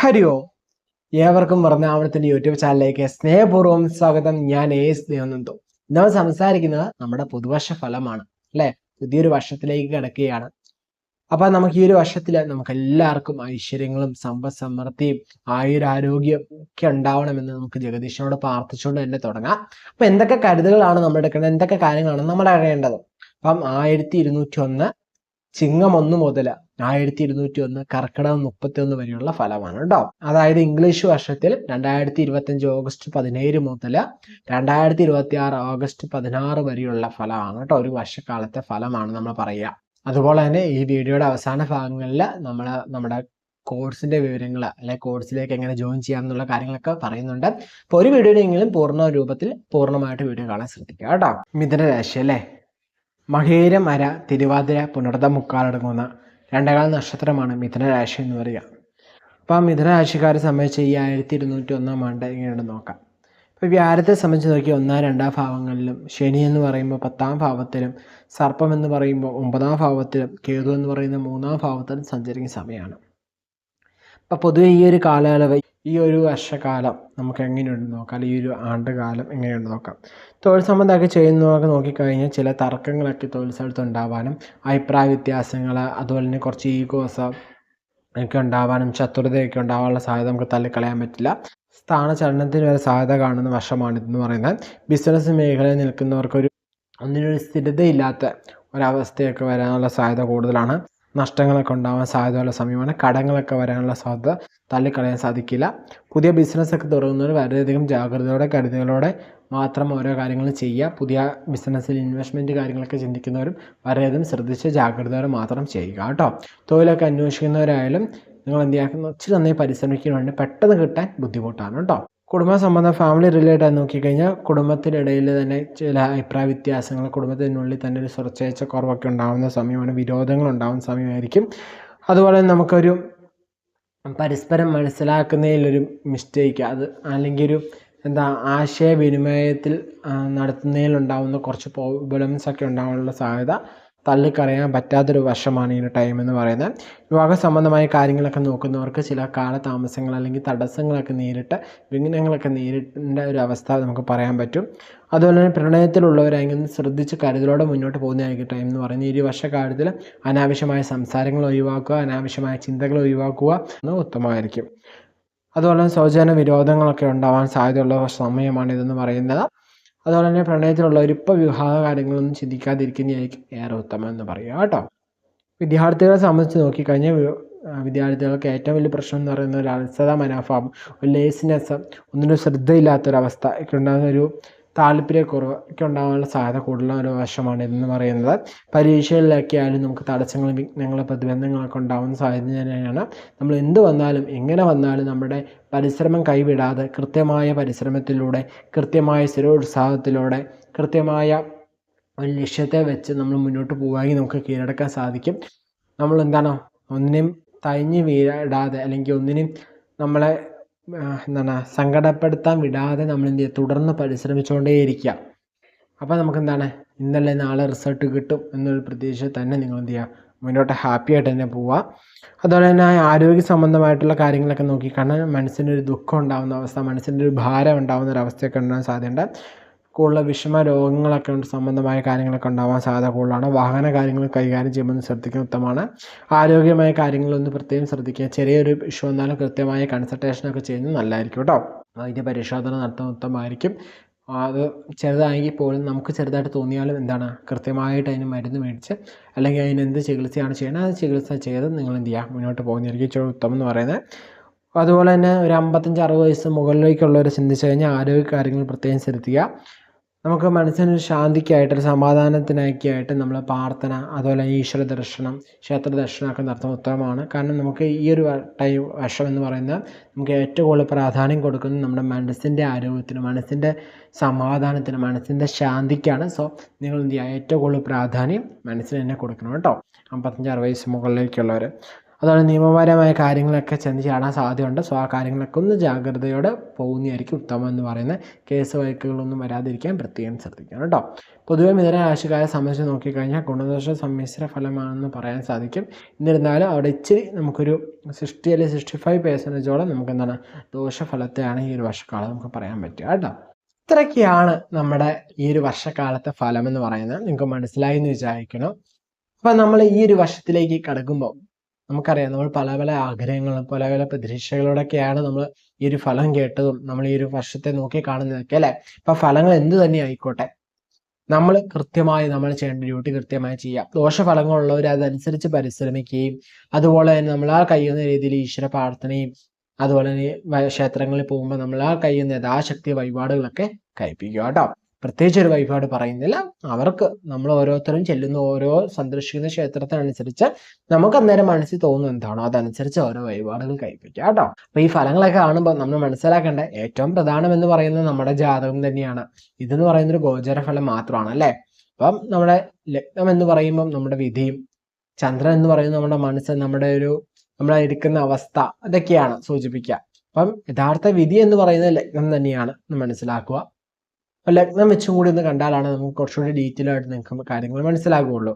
ഹരി ഓ ഏവർക്കും വർണാവണത്തിന്റെ യൂട്യൂബ് ചാനലിലേക്ക് സ്നേഹപൂർവം സ്വാഗതം. ഞാൻ എസ് ദേവനന്ദു നമ്മൾ സംസാരിക്കുന്നത് നമ്മുടെ പുതുവർഷ ഫലമാണ് അല്ലെ? പുതിയൊരു വർഷത്തിലേക്ക് കിടക്കുകയാണ്. അപ്പൊ നമുക്ക് ഈ ഒരു വർഷത്തിൽ നമുക്ക് എല്ലാവർക്കും ഐശ്വര്യങ്ങളും സമ്പദ് സമൃദ്ധിയും ആയുരാരോഗ്യം ഒക്കെ ഉണ്ടാവണമെന്ന് നമുക്ക് ജഗദീശനോട് പ്രാർത്ഥിച്ചുകൊണ്ട് തന്നെ തുടങ്ങാം. അപ്പൊ എന്തൊക്കെ കരുതലുകളാണ് നമ്മൾ എടുക്കേണ്ടത്? എന്തൊക്കെ കാര്യങ്ങളാണ് നമ്മൾ അറിയേണ്ടത്? അപ്പം ആയിരത്തി ഇരുന്നൂറ്റി ഒന്ന് ചിങ്ങം ഒന്ന് മുതൽ ആയിരത്തി ഇരുന്നൂറ്റി ഒന്ന് കർക്കിടകം മുപ്പത്തി ഒന്ന് വരെയുള്ള ഫലമാണ് കേട്ടോ അതായത് ഇംഗ്ലീഷ് വർഷത്തിൽ രണ്ടായിരത്തി ഇരുപത്തി അഞ്ച് ഓഗസ്റ്റ് പതിനേഴ് മുതൽ രണ്ടായിരത്തി ഇരുപത്തി ആറ് ഓഗസ്റ്റ് പതിനാറ് വരെയുള്ള ഫലമാണ് കേട്ടോ ഒരു വർഷക്കാലത്തെ ഫലമാണ് നമ്മൾ പറയുക അതുപോലെ തന്നെ ഈ വീഡിയോയുടെ അവസാന ഭാഗങ്ങളിൽ നമ്മൾ നമ്മുടെ കോഴ്സിന്റെ വിവരങ്ങൾ അല്ലെ കോഴ്സിലേക്ക് എങ്ങനെ ജോയിൻ ചെയ്യാം എന്നുള്ള കാര്യങ്ങളൊക്കെ പറയുന്നുണ്ട്. അപ്പോൾ ഒരു വീഡിയോയെങ്കിലും പൂർണ രൂപത്തിൽ പൂർണമായിട്ട് വീഡിയോ കാണാൻ ശ്രദ്ധിക്കുക കേട്ടോ മിഥുന രാശി അല്ലേ? മഹേരം അര തിരുവാതിര പുണർത മുക്കാലടങ്ങുന്ന രണ്ടേകാൽ നക്ഷത്രമാണ് മിഥുനരാശി എന്ന് പറയുക. അപ്പോൾ ആ മിഥുനരാശിക്കാരെ സംബന്ധിച്ച് ഈ ആയിരത്തി ഇരുന്നൂറ്റി ഒന്നാം ആണ്ട് ഇങ്ങനെ നോക്കാം. ഇപ്പോൾ വ്യാഴത്തെ സംബന്ധിച്ച് നോക്കി ഒന്നാം രണ്ടാം ഭാവങ്ങളിലും ശനി എന്ന് പറയുമ്പോൾ പത്താം ഭാവത്തിലും സർപ്പം എന്ന് പറയുമ്പോൾ ഒമ്പതാം ഭാവത്തിലും കേതു എന്ന് പറയുന്ന മൂന്നാം ഭാവത്തിലും സഞ്ചരിക്കുന്ന സമയമാണ്. അപ്പോൾ പൊതുവേ ഈ ഒരു കാലയളവ് ഈ ഒരു വർഷകാലം നമുക്ക് എങ്ങനെയുണ്ട് നോക്കാം. ഈ ഒരു ആണ്ടുകാലം എങ്ങനെയുണ്ട് നോക്കാം. തൊഴിൽ സംബന്ധമൊക്കെ ചെയ്യുന്നതൊക്കെ നോക്കിക്കഴിഞ്ഞാൽ ചില തർക്കങ്ങളൊക്കെ തൊഴിൽ സ്ഥലത്ത് ഉണ്ടാവാനും അഭിപ്രായ വ്യത്യാസങ്ങൾ അതുപോലെ തന്നെ കുറച്ച് ഈഗോസ ഒക്കെ ഉണ്ടാവാനും ശത്രുതയൊക്കെ ഉണ്ടാവാനുള്ള സാധ്യത നമുക്ക് തള്ളിക്കളയാൻ പറ്റില്ല. സ്ഥാനചലനത്തിന് വരെ സാധ്യത കാണുന്ന വർഷമാണിതെന്ന് പറയുന്നത്. ബിസിനസ് മേഖലയിൽ നിൽക്കുന്നവർക്കൊരു ഒന്നിനൊരു സ്ഥിരതയില്ലാത്ത ഒരവസ്ഥയൊക്കെ വരാനുള്ള സാധ്യത കൂടുതലാണ്. നഷ്ടങ്ങളൊക്കെ ഉണ്ടാവാൻ സാധ്യതയുള്ള സമയമാണ് കടങ്ങളൊക്കെ വരാനുള്ള സാധ്യത തള്ളിക്കളയാൻ സാധിക്കില്ല. പുതിയ ബിസിനസ്സൊക്കെ തുടങ്ങുന്നവർ വളരെയധികം ജാഗ്രതയോടെ കരുതലോടെ മാത്രം ഓരോ കാര്യങ്ങൾ ചെയ്യുക. പുതിയ ബിസിനസ്സിൽ ഇൻവെസ്റ്റ്മെന്റ് കാര്യങ്ങളൊക്കെ ചിന്തിക്കുന്നവരും വളരെയധികം ശ്രദ്ധിച്ച് ജാഗ്രതയോടെ മാത്രം ചെയ്യുക കേട്ടോ. തൊഴിലൊക്കെ അന്വേഷിക്കുന്നവരായാലും നിങ്ങൾ എന്ത് ചെയ്യുക ഒത്തിരി നന്നായി പരിശ്രമിക്കുന്നുണ്ട് പെട്ടെന്ന് കിട്ടാൻ ബുദ്ധിമുട്ടാണ് കേട്ടോ. കുടുംബ സംബന്ധം ഫാമിലി റിലേറ്റഡ് നോക്കിക്കഴിഞ്ഞാൽ കുടുംബത്തിനിടയിൽ തന്നെ ചില അഭിപ്രായ വ്യത്യാസങ്ങൾ കുടുംബത്തിനുള്ളിൽ തന്നെ ഒരു സുരക്ഷ കുറവൊക്കെ ഉണ്ടാകുന്ന സമയമാണ് വിരോധങ്ങൾ ഉണ്ടാകുന്ന സമയമായിരിക്കും. അതുപോലെ നമുക്കൊരു പരസ്പരം മനസ്സിലാക്കുന്നതിലൊരു മിസ്റ്റേക്ക് അത് അല്ലെങ്കിൽ ഒരു എന്താ ആശയവിനിമയത്തിൽ നടത്തുന്നതിലുണ്ടാകുന്ന കുറച്ച് പ്രോബ്ലംസ് ഒക്കെ ഉണ്ടാകാനുള്ള സാധ്യത തള്ളിക്കളയാൻ പറ്റാത്തൊരു വർഷമാണ് ഈ ടൈം എന്ന് പറയുന്നത്. വിവാഹ സംബന്ധമായ കാര്യങ്ങളൊക്കെ നോക്കുന്നവർക്ക് ചില കാലതാമസങ്ങൾ അല്ലെങ്കിൽ തടസ്സങ്ങളൊക്കെ നേരിട്ട് വിഘ്നങ്ങളൊക്കെ നേരിട്ട ഒരു അവസ്ഥ നമുക്ക് പറയാൻ പറ്റും. അതുപോലെ തന്നെ പ്രണയത്തിലുള്ളവരായിരിക്കും ശ്രദ്ധിച്ച് കരുതലോടെ മുന്നോട്ട് പോകുന്നതായിരിക്കും ടൈം എന്ന് പറയുന്നത്. ഈ വർഷക്കാലത്തിൽ അനാവശ്യമായ സംസാരങ്ങൾ ഒഴിവാക്കുക അനാവശ്യമായ ചിന്തകൾ ഒഴിവാക്കുക എന്ന് ഉത്തമമായിരിക്കും. അതുപോലെ സൗജന്യ വിരോധങ്ങളൊക്കെ ഉണ്ടാവാൻ സാധ്യതയുള്ള സമയമാണ് ഇതെന്ന് പറയുന്നത്. അതുപോലെ തന്നെ പ്രണയത്തിലുള്ളവർ ഇപ്പോൾ വിവാഹ കാര്യങ്ങളൊന്നും ചിന്തിക്കാതിരിക്കുന്നതായിരിക്കും ഏറെ ഉത്തമം എന്ന് പറയുക കേട്ടോ. വിദ്യാർത്ഥികളെ സംബന്ധിച്ച് നോക്കിക്കഴിഞ്ഞാൽ വിദ്യാർത്ഥികൾക്ക് ഏറ്റവും വലിയ പ്രശ്നം എന്ന് പറയുന്നത് ഒരു അലസത മനോഭാവം ഒരു ലേസിനെസ് ഒന്നിനും ശ്രദ്ധയില്ലാത്തൊരവസ്ഥ ഒക്കെ ഉണ്ടാകുന്ന ഒരു താല്പര്യക്കുറവ് ഒക്കെ ഉണ്ടാകാനുള്ള സാധ്യത കൂടുതലുള്ള ഒരു വശമാണ് ഇതെന്ന് പറയുന്നത്. പരീക്ഷകളിലൊക്കെ ആയാലും നമുക്ക് തടസ്സങ്ങളും വിഘ്നങ്ങളും പ്രതിബന്ധങ്ങളൊക്കെ ഉണ്ടാകുന്ന സാധ്യത തന്നെയാണ്. നമ്മൾ എന്ത് വന്നാലും എങ്ങനെ വന്നാലും നമ്മുടെ പരിശ്രമം കൈവിടാതെ കൃത്യമായ പരിശ്രമത്തിലൂടെ കൃത്യമായ സ്ഥിരോത്സാഹത്തിലൂടെ കൃത്യമായ ഒരു ലക്ഷ്യത്തെ വെച്ച് നമ്മൾ മുന്നോട്ട് പോവുകയാണെങ്കിൽ നമുക്ക് കീഴടക്കാൻ സാധിക്കും. നമ്മൾ എന്താണ്? ഒന്നിനും തയഞ്ഞ് വീഴാതെ അല്ലെങ്കിൽ ഒന്നിനും നമ്മളെ എന്താണ് സങ്കടപ്പെടുത്താൻ വിടാതെ നമ്മൾ എന്ത് ചെയ്യുക തുടർന്ന് പരിശ്രമിച്ചുകൊണ്ടേയിരിക്കുക അപ്പോൾ നമുക്ക് എന്താണ് ഇന്നലെ നാളെ റിസൾട്ട് കിട്ടും എന്നൊരു പ്രതീക്ഷ തന്നെ നിങ്ങൾ എന്ത് ചെയ്യുക മുന്നോട്ട് ഹാപ്പി ആയിട്ട് തന്നെ പോവുക അതുപോലെ തന്നെ ആരോഗ്യ സംബന്ധമായിട്ടുള്ള കാര്യങ്ങളൊക്കെ നോക്കി കാരണം മനസ്സിനൊരു ദുഃഖം ഉണ്ടാകുന്ന അവസ്ഥ മനസ്സിന്റെ ഒരു ഭാരം ഉണ്ടാകുന്ന ഒരു അവസ്ഥയൊക്കെ ഉണ്ടാകാൻ സാധ്യതയുണ്ട്. കൂടുതൽ വിഷമ രോഗങ്ങളൊക്കെ സംബന്ധമായ കാര്യങ്ങളൊക്കെ ഉണ്ടാവാൻ സാധ്യത കൂടുതലാണ്. വാഹന കാര്യങ്ങൾ കൈകാര്യം ചെയ്യുമ്പോൾ ശ്രദ്ധിക്കുന്ന ഉത്തമമാണ്. ആരോഗ്യമായ കാര്യങ്ങളൊന്ന് പ്രത്യേകം ശ്രദ്ധിക്കുക. ചെറിയൊരു ഇഷ്യൂ വന്നാലും കൃത്യമായ കൺസൾട്ടേഷനൊക്കെ ചെയ്യുന്നത് നല്ലതായിരിക്കും കേട്ടോ. അതിന്റെ പരിശോധന നടത്തുന്ന ഉത്തമമായിരിക്കും. അത് ചെറുതാണെങ്കിൽ പോലും നമുക്ക് ചെറുതായിട്ട് തോന്നിയാലും എന്താണ്? കൃത്യമായിട്ട് അതിന് മരുന്ന് മേടിച്ച് അല്ലെങ്കിൽ അതിന് എന്ത് ചികിത്സയാണ് ചെയ്യണത് അത് ചികിത്സ ചെയ്ത് നിങ്ങൾ എന്ത് ചെയ്യുക? മുന്നോട്ട് പോകുന്നതായിരിക്കും ഉത്തമം എന്ന് പറയുന്നത്. അതുപോലെ തന്നെ ഒരു അമ്പത്തഞ്ച് അറുപത് വയസ്സ് മുകളിലേക്കുള്ളവർ ചിന്തിച്ചു കഴിഞ്ഞാൽ ആരോഗ്യ കാര്യങ്ങൾ പ്രത്യേകം ശ്രദ്ധിക്കുക. നമുക്ക് മനസ്സിന് ശാന്തിക്കായിട്ട് ഒരു സമാധാനത്തിനൊക്കെയായിട്ട് നമ്മൾ പ്രാർത്ഥന അതുപോലെ ഈശ്വര ദർശനം ക്ഷേത്ര ദർശനമൊക്കെ നടത്തുന്ന ഉത്തമമാണ്. കാരണം നമുക്ക് ഈ ഒരു ടൈം വർഷം എന്ന് പറയുന്നത് നമുക്ക് ഏറ്റവും കൂടുതൽ പ്രാധാന്യം കൊടുക്കുന്നത് നമ്മുടെ മനസ്സിന്റെ ആരോഗ്യത്തിന് മനസ്സിന്റെ സമാധാനത്തിന് മനസ്സിന്റെ ശാന്തിക്കാണ്. സോ നിങ്ങൾ എന്ത് ചെയ്യുക? ഏറ്റവും കൂടുതൽ പ്രാധാന്യം മനസ്സിന് തന്നെ കൊടുക്കണം കേട്ടോ. അമ്പത്തഞ്ചാറ് വയസ്സ് മുകളിലേക്കുള്ളവർ അതുപോലെ നിയമപരമായ കാര്യങ്ങളൊക്കെ ചെന്ന് ചാടാൻ സാധ്യതയുണ്ട്. സോ ആ കാര്യങ്ങളൊക്കെ ഒന്ന് ജാഗ്രതയോടെ പോകുന്നതായിരിക്കും ഉത്തമം എന്ന് പറയുന്നത് കേസ് വഴക്കുകളൊന്നും വരാതിരിക്കാൻ പ്രത്യേകം ശ്രദ്ധിക്കണം കേട്ടോ. പൊതുവെ മിഥുനരാശിക്കാരെ സംബന്ധിച്ച് നോക്കിക്കഴിഞ്ഞാൽ ഗുണദോഷ സമ്മിശ്ര ഫലമാണെന്ന് പറയാൻ സാധിക്കും. എന്നിരുന്നാലും അവിടെ ഇച്ചിരി നമുക്കൊരു സിക്സ്റ്റി അല്ലെങ്കിൽ സിക്സ്റ്റി ഫൈവ് പെർസെന്റേജോളം നമുക്ക് എന്താണ് ദോഷഫലത്തെയാണ് ഈ ഒരു വർഷക്കാലം നമുക്ക് പറയാൻ പറ്റുക കേട്ടോ. ഇത്രയൊക്കെയാണ് നമ്മുടെ ഈ ഒരു വർഷക്കാലത്തെ ഫലം എന്ന് പറയുന്നത്. നിങ്ങൾക്ക് മനസ്സിലായി എന്ന് വിചാരിക്കണം. അപ്പം നമ്മൾ ഈ ഒരു വർഷത്തിലേക്ക് കടക്കുമ്പോൾ നമുക്കറിയാം നമ്മൾ പല പല ആഗ്രഹങ്ങളും പല പല പ്രതീക്ഷകളോടൊക്കെയാണ് നമ്മൾ ഈ ഒരു ഫലം കേട്ടതും നമ്മൾ ഈ ഒരു വർഷത്തെ നോക്കി കാണുന്നതൊക്കെ അല്ലെ? ഇപ്പൊ ഫലങ്ങൾ എന്ത് തന്നെ ആയിക്കോട്ടെ. നമ്മൾ കൃത്യമായി നമ്മൾ ചെയ്യേണ്ട ഡ്യൂട്ടി കൃത്യമായി ചെയ്യാം. ദോഷഫലങ്ങളുള്ളവർ അതനുസരിച്ച് പരിശ്രമിക്കുകയും അതുപോലെ തന്നെ നമ്മൾ ആ കഴിയുന്ന രീതിയിൽ ഈശ്വര പ്രാർത്ഥനയും അതുപോലെ തന്നെ ക്ഷേത്രങ്ങളിൽ പോകുമ്പോൾ നമ്മൾ ആ കഴിയുന്ന യഥാശക്തി വഴിപാടുകളൊക്കെ കഴിപ്പിക്കുക കേട്ടോ. പ്രത്യേകിച്ച് ഒരു വഴിപാട് പറയുന്നില്ല. അവർക്ക് നമ്മൾ ഓരോരുത്തരും ചെല്ലുന്ന ഓരോ സന്ദർശിക്കുന്ന ക്ഷേത്രത്തിനനുസരിച്ച് നമുക്ക് അന്നേരം മനസ്സിൽ തോന്നുന്നത് എന്താണോ അതനുസരിച്ച് ഓരോ വഴിപാടുകൾ കഴിപ്പിക്കുക കേട്ടോ. അപ്പൊ ഈ ഫലങ്ങളൊക്കെ കാണുമ്പോൾ നമ്മൾ മനസ്സിലാക്കേണ്ട ഏറ്റവും പ്രധാനം എന്ന് പറയുന്നത് നമ്മുടെ ജാതകം തന്നെയാണ്. ഇതെന്ന് പറയുന്ന ഒരു ഗോചര ഫലം മാത്രമാണ് അല്ലേ? അപ്പം നമ്മുടെ ലഗ്നം എന്ന് പറയുമ്പം നമ്മുടെ വിധിയും ചന്ദ്രൻ എന്ന് പറയുന്നത് നമ്മുടെ മനസ്സ് നമ്മുടെ ഒരു നമ്മളെ ഇരിക്കുന്ന അവസ്ഥ അതൊക്കെയാണ് സൂചിപ്പിക്കുക. അപ്പം യഥാർത്ഥ വിധി എന്ന് പറയുന്നത് ലഗ്നം തന്നെയാണ് മനസ്സിലാക്കുക. ലഗ്നം വെച്ചും കൂടി ഒന്ന് കണ്ടാലാണ് നമുക്ക് കുറച്ചുകൂടി ഡീറ്റെയിൽ ആയിട്ട് നിങ്ങൾക്ക് കാര്യങ്ങൾ മനസ്സിലാകുള്ളൂ.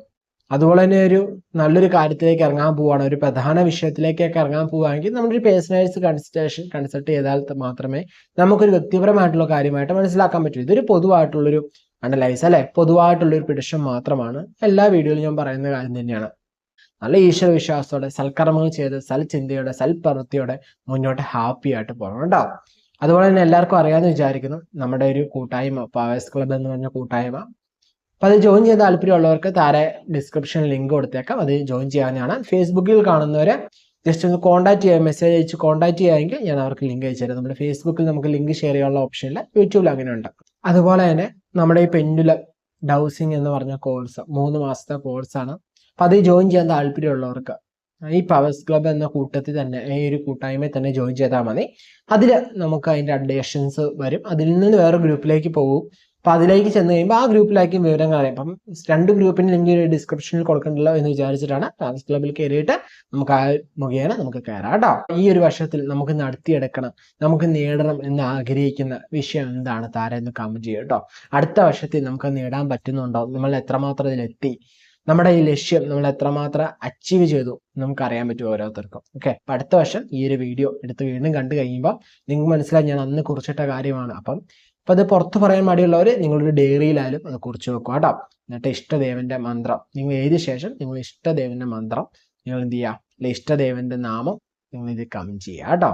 അതുപോലെ തന്നെ ഒരു നല്ലൊരു കാര്യത്തിലേക്ക് ഇറങ്ങാൻ പോവുകയാണ് ഒരു പ്രധാന വിഷയത്തിലേക്കൊക്കെ ഇറങ്ങാൻ പോവുകയാണെങ്കിൽ നമ്മളൊരു പേഴ്സണലൈസ് കൺസൾട്ടേഷൻ കൺസൾട്ട് ചെയ്താൽ മാത്രമേ നമുക്കൊരു വ്യക്തിപരമായിട്ടുള്ള കാര്യമായിട്ട് മനസ്സിലാക്കാൻ പറ്റൂ. ഇതൊരു പൊതുവായിട്ടുള്ളൊരു അനലൈസ് അല്ലെ? പൊതുവായിട്ടുള്ളൊരു പിടിഷൻ മാത്രമാണ്. എല്ലാ വീഡിയോയിലും ഞാൻ പറയുന്ന കാര്യം തന്നെയാണ്. നല്ല ഈശ്വര വിശ്വാസത്തോടെ സൽക്കർമ്മങ്ങൾ ചെയ്ത് സൽചിന്തയോടെ സൽപ്രവൃത്തിയോടെ മുന്നോട്ട് ഹാപ്പി ആയിട്ട് പോകണം കേട്ടോ. അതുപോലെ തന്നെ എല്ലാവർക്കും അറിയാമെന്ന് വിചാരിക്കുന്നു. നമ്മുടെ ഒരു കൂട്ടായ്മ പവേഴ്സ് ക്ലബ് എന്ന് പറഞ്ഞ കൂട്ടായ്മ. അപ്പോൾ അത് ജോയിൻ ചെയ്യാൻ താല്പര്യമുള്ളവർക്ക് താരെ ഡിസ്ക്രിപ്ഷൻ ലിങ്ക് കൊടുത്തേക്കാം. അത് ജോയിൻ ചെയ്യാവുന്നതാണ് ഫേസ്ബുക്കിൽ കാണുന്നവരെ ജസ്റ്റ് ഒന്ന് കോൺടാക്ട് ചെയ്യാൻ മെസ്സേജ് അയച്ച് കോൺടാക്ട് ചെയ്യാമെങ്കിൽ ഞാൻ അവർക്ക് ലിങ്ക് അയച്ചു തരാം. നമ്മുടെ ഫേസ്ബുക്കിൽ നമുക്ക് ലിങ്ക് ഷെയർ ചെയ്യാനുള്ള ഇല്ല. യൂട്യൂബിൽ അങ്ങനെ ഉണ്ട്. അതുപോലെ തന്നെ നമ്മുടെ ഈ പെൻഡുല ഡൗസിങ് എന്ന് പറഞ്ഞ കോഴ്സ് മൂന്ന് മാസത്തെ കോഴ്സാണ് അപ്പോൾ അത് ജോയിൻ ചെയ്യാൻ താല്പര്യമുള്ളവർക്ക് ഈ പവേഴ്സ് ക്ലബ് എന്ന കൂട്ടത്തിൽ തന്നെ ഈ ഒരു കൂട്ടായ്മയിൽ തന്നെ ജോയിൻ ചെയ്താൽ മതി. അതിൽ നമുക്ക് അതിന്റെ അപ്ഡേഷൻസ് വരും. അതിൽ നിന്ന് വേറെ ഗ്രൂപ്പിലേക്ക് പോകും. അപ്പം അതിലേക്ക് ചെന്ന് കഴിയുമ്പോൾ ആ ഗ്രൂപ്പിലേക്ക് വിവരങ്ങൾ അറിയാം അപ്പം രണ്ട് ഗ്രൂപ്പിന് ലിങ്ക് ഡിസ്ക്രിപ്ഷനിൽ കൊടുക്കണ്ടല്ലോ എന്ന് വിചാരിച്ചിട്ടാണ് പവേഴ്സ് ക്ലബിൽ കയറിയിട്ട് നമുക്ക് ആ മുഖേന നമുക്ക് കയറാം കേട്ടോ. ഈ ഒരു വർഷത്തിൽ നമുക്ക് നടത്തിയെടുക്കണം നമുക്ക് നേടണം എന്ന് ആഗ്രഹിക്കുന്ന വിഷയം എന്താണ്? താരം എന്ന് കമന്റ് ചെയ്യുക കേട്ടോ. അടുത്ത വർഷത്തിൽ നമുക്ക് നേടാൻ പറ്റുന്നുണ്ടോ? നമ്മൾ എത്രമാത്രം ഇതിലെത്തി? നമ്മുടെ ഈ ലക്ഷ്യം നമ്മൾ എത്രമാത്രം അച്ചീവ് ചെയ്തു നമുക്ക് അറിയാൻ പറ്റും ഓരോരുത്തർക്കും. ഓക്കെ അപ്പൊ അടുത്ത വർഷം ഈ ഒരു വീഡിയോ എടുത്ത് വീണ്ടും കണ്ടു കഴിയുമ്പോൾ നിങ്ങൾക്ക് മനസ്സിലായി ഞാൻ അന്ന് കുറിച്ചിട്ട കാര്യമാണ്. അപ്പം അപ്പൊ അത് പുറത്ത് പറയാൻ മടിയുള്ളവർ നിങ്ങളൊരു ഡയറിയിലായാലും അത് കുറിച്ച് വെക്കുക കേട്ടോ? എന്നിട്ട് ഇഷ്ടദേവന്റെ മന്ത്രം. നിങ്ങൾ എഴുതിയ ശേഷം നിങ്ങൾ ഇഷ്ടദേവന്റെ മന്ത്രം നിങ്ങൾ എന്ത് ചെയ്യുക? ഇഷ്ടദേവന്റെ നാമം നിങ്ങൾ ഇത് കമന്റ് ചെയ്യുക. കേട്ടോ?